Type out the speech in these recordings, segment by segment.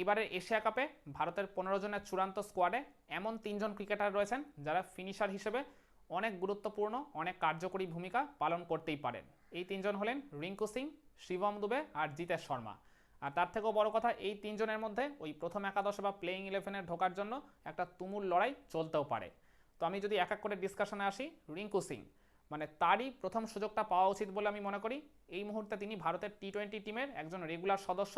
এবারের এশিয়া কাপে ভারতের পনেরো জনের চূড়ান্ত স্কোয়াডে এমন তিনজন ক্রিকেটার রয়েছেন যারা ফিনিশার হিসেবে অনেক গুরুত্বপূর্ণ, অনেক কার্যকরী ভূমিকা পালন করতেই পারেন। এই তিনজন হলেন রিঙ্কু সিং, শিবম দুবে আর জিতেশ শর্মা। আর তার থেকেও বড় কথা, এই তিনজনের মধ্যে ওই প্রথম একাদশে বা প্লেইং ইলেভেনে ঢোকার জন্য একটা তুমুল লড়াই চলতেও পারে। তো আমি যদি এক এক করে ডিসকাশনে আসি, রিঙ্কু সিং মানে তারই প্রথম সুযোগটা পাওয়া উচিত বলে আমি মনে করি। এই মুহূর্তে তিনি ভারতের টি টোয়েন্টি টিমের একজন রেগুলার সদস্য।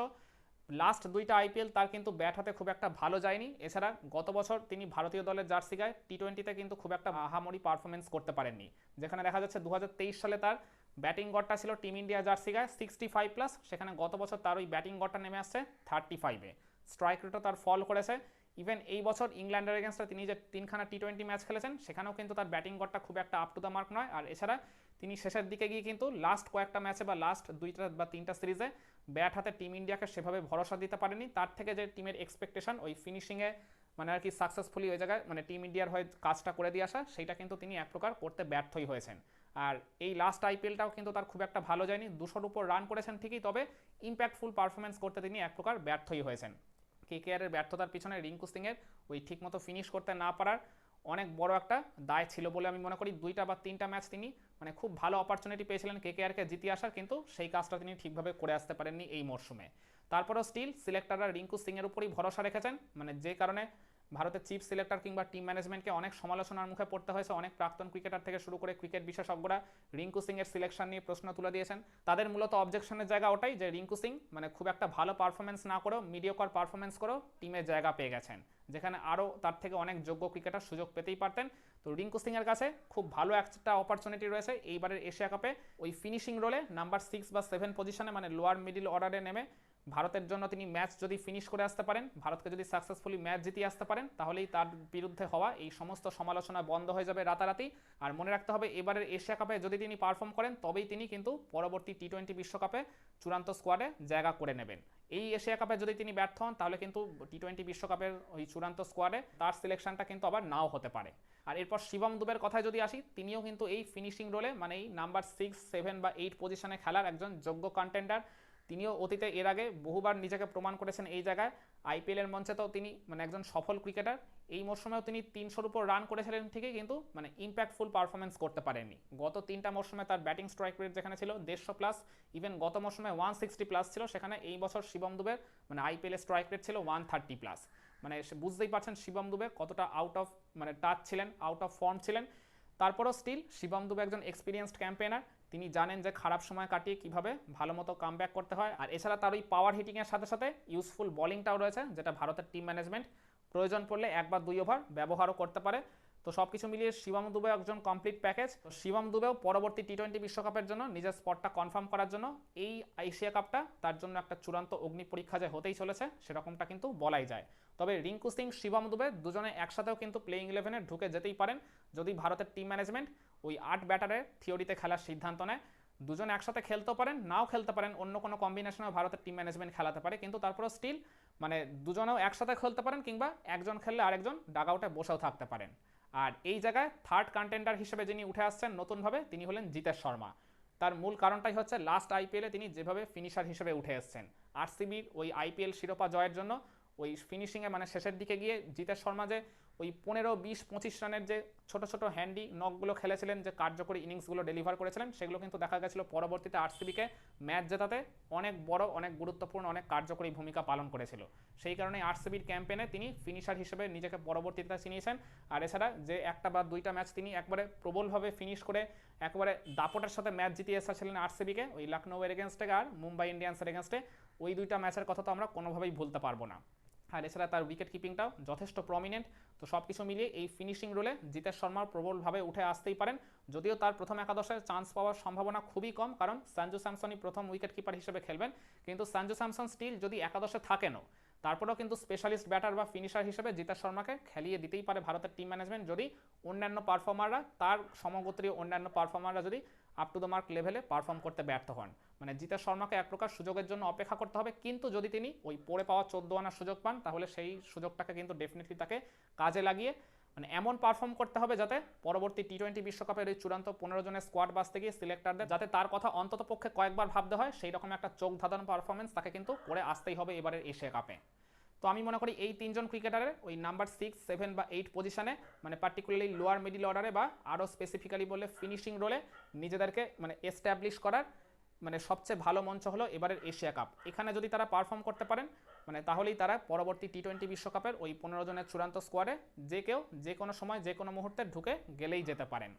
লাস্ট দুইটা আইপিএল তার কিন্তু ব্যাট হাতে খুব একটা ভালো যায়নি। এছাড়া গত বছর তিনি ভারতীয় দলের জার্সি গায়ে টি টোয়েন্টিতে কিন্তু খুব একটা আহামরি পারফরমেন্স করতে পারেননি। যেখানে দেখা যাচ্ছে দু হাজার তেইশ সালে তার ব্যাটিং গড়টা ছিল টিম ইন্ডিয়া জার্সি গায়ে সিক্সটি ফাইভ প্লাস সেখানে গত বছর তার ওই ব্যাটিং গড়টা নেমে আসছে থার্টি ফাইভে স্ট্রাইক রেটও তার ফল করেছে। ইভেন এই বছর ইংল্যান্ডের এগেনস্টে তিনি যে তিনখানা টি টোয়েন্টি ম্যাচ খেলেছেন, সেখানেও কিন্তু তার ব্যাটিং গড়টা খুব একটা আপ টু দ্য মার্ক নয়। আর এছাড়া তিনি শেষের দিকে গিয়ে কিন্তু লাস্ট কয়েকটা ম্যাচে বা লাস্ট দুইটা বা তিনটা সিরিজে ব্যাট হাতে টিম ইন্ডিয়াকে সেভাবে ভরসা দিতে পারেনি। তার থেকে যে টিমের এক্সপেকটেশন ওই ফিনিশিংয়ে মানে আর কি সাকসেসফুলি ওই জায়গায় মানে টিম ইন্ডিয়ার হয়ে কাজটা করে দিয়ে আসা সেইটা কিন্তু তিনি এক প্রকার করতে ব্যর্থই হয়েছেন। আর এই লাস্ট আইপিএলটাও কিন্তু তার খুব একটা ভালো যায়নি। দুশোর উপর রান করেছেন ঠিকই, তবে ইম্প্যাক্টফুল পারফরমেন্স করতে তিনি এক প্রকার ব্যর্থই হয়েছেন। কেকেআরের ব্যর্থতার পিছনে রিঙ্কু সিংয়ের ওই ঠিকমতো ফিনিশ করতে না পারার অনেক বড় একটা দায় ছিল বলে আমি মনে করি। দুইটা বা তিনটা ম্যাচ তিনি মানে খুব ভালো অপরচুনিটি পেয়েছিলেন কে কে আর কে জিতে আসার, কিন্তু সেই কাজটা তিনি ঠিকভাবে করে আসতে পারেননি এই মরশুমে। তারপরও স্টিল সিলেক্টররা রিঙ্কু সিংয়ের উপরই ভরসা রেখেছেন মানে যে কারণে ভারতের চিফ সিলেক্টর কিংবা টিম ম্যানেজমেন্টকে অনেক সমালোচনার মুখে পড়তে হয়েছে, অনেক প্রাক্তন ক্রিকেটার থেকে শুরু করে ক্রিকেট বিশেষজ্ঞরা রিঙ্কু সিং এর সিলেকশন নিয়ে প্রশ্ন তুলে দিয়েছেন। তাদের মূলত অবজেকশনের জায়গা ওটাই যে রিঙ্কু সিং মানে খুব একটা ভালো পারফরমেন্স না করেও মিডিয়কর পারফরমেন্স করেও টিমে জায়গা পেয়ে গেছেন, যেখানে আরও তার থেকে অনেক যোগ্য ক্রিকেটার সুযোগ পেতেই পারতেন। তো রিঙ্কু সিং এর কাছে খুব ভালো একটা অপরচুনিটি রয়েছে এইবারের এশিয়া কাপে। ওই ফিনিশিং রোলে নাম্বার সিক্স বা সেভেন পজিশনে মানে লোয়ার মিডিল অর্ডারে নেমে ভারতের জন্য তিনি ম্যাচ যদি ফিনিশ করে আসতে পারেন, ভারতকে যদি সাকসেসফুলি ম্যাচ জিতিয়ে আসতে পারেন, তাহলেই তার বিরুদ্ধে হওয়া এই সমস্ত সমালোচনা বন্ধ হয়ে যাবে রাতারাতি। আর মনে রাখতে হবে, এবারের এশিয়া কাপে যদি তিনি পারফর্ম করেন, তবেই তিনি কিন্তু পরবর্তী টি টোয়েন্টি বিশ্বকাপে চূড়ান্ত স্কোয়াডে জায়গা করে নেবেন। এই এশিয়া কাপে যদি তিনি ব্যর্থ হন, তাহলে কিন্তু টি টোয়েন্টি বিশ্বকাপের ওই চূড়ান্ত স্কোয়াডে তার সিলেকশনটা কিন্তু আবার নাও হতে পারে। আর এরপর শিবম দুবের কথায় যদি আসি, তিনিও কিন্তু এই ফিনিশিং রোলে মানে এই নাম্বার সিক্স সেভেন বা এইট পজিশনে খেলার একজন যোগ্য কন্টেন্ডার তিনিও অতীতে এর আগে বহুবার নিজেকে প্রমাণ করেছেন এই জায়গায়। আইপিএলের মঞ্চে তো তিনি মানে একজন সফল ক্রিকেটার। এই মরশুমেও তিনি তিনশোর উপর রান করেছিলেন ঠিকই, কিন্তু মানে ইম্প্যাক্টফুল পারফরমেন্স করতে পারেননি। গত তিনটা মরশুমে তার ব্যাটিং স্ট্রাইক রেট যেখানে ছিল দেড়শো প্লাস ইভেন গত মরশুমে ওয়ান সিক্সটি প্লাস ছিল, সেখানে এই বছর শিবম দুবের মানে আইপিএলের স্ট্রাইক রেট ছিল ওয়ান থার্টি প্লাস মানে বুঝতেই পারছেন শিবম দুবে কতটা আউট অফ মানে টাচ ছিলেন আউট অফ ফর্ম ছিলেন। তারপরও স্টিল শিবম দুবে একজন এক্সপিরিয়েন্সড ক্যাম্পেনার তিনি জানেন যে খারাপ সময় কাটিয়ে কীভাবে ভালো মতো কাম করতে হয়। আর এছাড়া তার ওই পাওয়ার হিটিংয়ের সাথে সাথে ইউজফুল বলিংটাও রয়েছে, যেটা ভারতের টিম ম্যানেজমেন্ট প্রয়োজন পড়লে এক বা দুই ওভার ব্যবহারও করতে পারে। তো সব কিছু মিলিয়ে শিবম দুবে একজন কমপ্লিট প্যাকেজ তো শিবম দুবেও পরবর্তী টি টোয়েন্টি বিশ্বকাপের জন্য নিজের স্পটটা কনফার্ম করার জন্য এই এশিয়া কাপটা তার জন্য একটা চূড়ান্ত অগ্নি পরীক্ষা যে হতেই চলেছে, সেরকমটা কিন্তু বলাই যায়। তবে রিঙ্কু সিং, শিবম দুবে দুজনে একসাথেও কিন্তু প্লেইং ইলেভেনে ঢুকে যেতেই পারেন, যদি ভারতের টিম ম্যানেজমেন্ট ওই আট ব্যাটারের থিওরিতে খেলার সিদ্ধান্ত নেয়। দুজন একসাথে খেলতেও পারেন, নাও খেলতে পারেন, অন্য কোনো কম্বিনেশনেও ভারতের টিম ম্যানেজমেন্ট খেলাতে পারে, কিন্তু তারপরেও স্টিল মানে দুজনেও একসাথে খেলতে পারেন কিংবা একজন খেললে আরেকজন ডাগ আউটে বসেও থাকতে পারেন। আর এই জায়গায় থার্ড কন্টেন্ডার হিসেবে যিনি উঠে আসছেন নতুনভাবে, তিনি হলেন জিতেশ শর্মা। তার মূল কারণটাই হচ্ছে লাস্ট আইপিএলে তিনি যেভাবে ফিনিশার হিসেবে উঠে এসছেন। আরসিবির ওই আইপিএল শিরোপা জয়ের জন্য ওই ফিনিশিংয়ে মানে শেষের দিকে গিয়ে জিতেশ শর্মা যে ওই পনেরো, বিশ, পঁচিশ রানের যে ছোট ছোট হ্যান্ডি নকগুলো খেলেছিলেন, যে কার্যকরী ইনিংসগুলো ডেলিভার করেছিলেন, সেগুলো কিন্তু দেখা গেছিল পরবর্তীতে আরসিবিকে ম্যাচ জেতাতে অনেক বড়, অনেক গুরুত্বপূর্ণ, অনেক কার্যকরী ভূমিকা পালন করেছিল। সেই কারণে আরসিবির ক্যাম্পেনে তিনি ফিনিশার হিসেবে নিজেকে পরবর্তীতে চিনিয়েছেন আর এছাড়া যে একটা বা দুইটা ম্যাচ তিনি একবারে প্রবলভাবে ফিনিশ করে একবারে দাপটের সাথে ম্যাচ জিতিয়ে এসেছিলেন আরসিবিকে ওই লখনৌয়ের এগেনস্টে আর মুম্বাই ইন্ডিয়ান্সের এগেনস্টে ওই দুইটা ম্যাচের কথা তো আমরা কোনোভাবেই ভুলতে পারব না। আর এছাড়া তার উইকেট কিপিংটাও যথেষ্ট প্রমিনেন্ট তো সব কিছু মিলিয়ে এই ফিনিশিং রোলে জিতেশ শর্মার প্রবলভাবে উঠে আসতেই পারেন। যদিও তার প্রথম একাদশের চান্স পাওয়ার সম্ভাবনা খুবই কম, কারণ সঞ্জু স্যামসনই প্রথম উইকেট কিপার হিসেবে খেলবেন। কিন্তু সঞ্জু স্যামসন স্টিল যদি একাদশে থাকেনও, তারপরেও কিন্তু স্পেশালিস্ট ব্যাটার বা ফিনিশার হিসেবে জিতেশ শর্মাকে খেলিয়ে দিতেই পারে ভারতের টিম ম্যানেজমেন্ট যদি অন্যান্য পারফর্মাররা তার সমগোত্রীয় অন্যান্য পারফর্মাররা যদি আপ টু দ্য মার্ক লেভেলে পারফর্ম করতে ব্যর্থ হন। মানে জিতেশ শর্মাকে এক প্রকার সুযোগের জন্য অপেক্ষা করতে হবে, কিন্তু যদি তিনি ওই পড়ে পাওয়া চোদ্দ আনার সুযোগ পান, তাহলে সেই সুযোগটাকে কিন্তু ডেফিনেটলি তাকে কাজে লাগিয়ে মানে এমন পারফর্ম করতে হবে যাতে পরবর্তী টি টোয়েন্টি বিশ্বকাপের এই চূড়ান্ত পনেরো জনের স্কোয়াড বাঁচতে গিয়ে সিলেক্টারদের যাতে তার কথা অন্তত পক্ষে কয়েকবার ভাবতে হয়, সেই রকম একটা চোখ ধাঁধানো পারফরমেন্স তাকে কিন্তু করে আসতেই হবে এবারের এশিয়া কাপে তো আমি মনে করি এই তিনজন ক্রিকেটারের ওই নাম্বার সিক্স সেভেন বা এইট পজিশনে মানে পার্টিকুলারলি লোয়ার মিডিল অর্ডারে বা আরও স্পেসিফিক্যালি বলে ফিনিশিং রোলে নিজেদেরকে মানে এস্টাবলিশ করার মানে সবচেয়ে ভালো মঞ্চ হলো এবারের এশিয়া কাপ। এখানে যদি তারা পারফর্ম করতে পারেন মানে তাহলেই তারা পরবর্তী টি টোয়েন্টি বিশ্বকাপের ওই পনেরো জনের চূড়ান্ত স্কোয়াডে যে কেউ, যে কোনো সময়, যে কোনো মুহূর্তে ঢুকে গেলেই যেতে পারেন।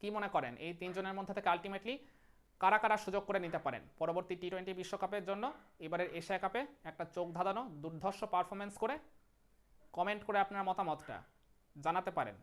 কি মনে করেন? এই তিনজনের মধ্যে থেকে আলটিমেটলি কারা কারা সুযোগ করে নিতে পারেন? পরবর্তী টি টোয়েন্টি বিশ্বকাপের জন্য এবারের এশিয়া কাপে একটা চোখ ধাঁধানো দুর্ধর্ষ পারফরমেন্স করে কমেন্ট করে আপনার মতামতটা জানাতে পারেন।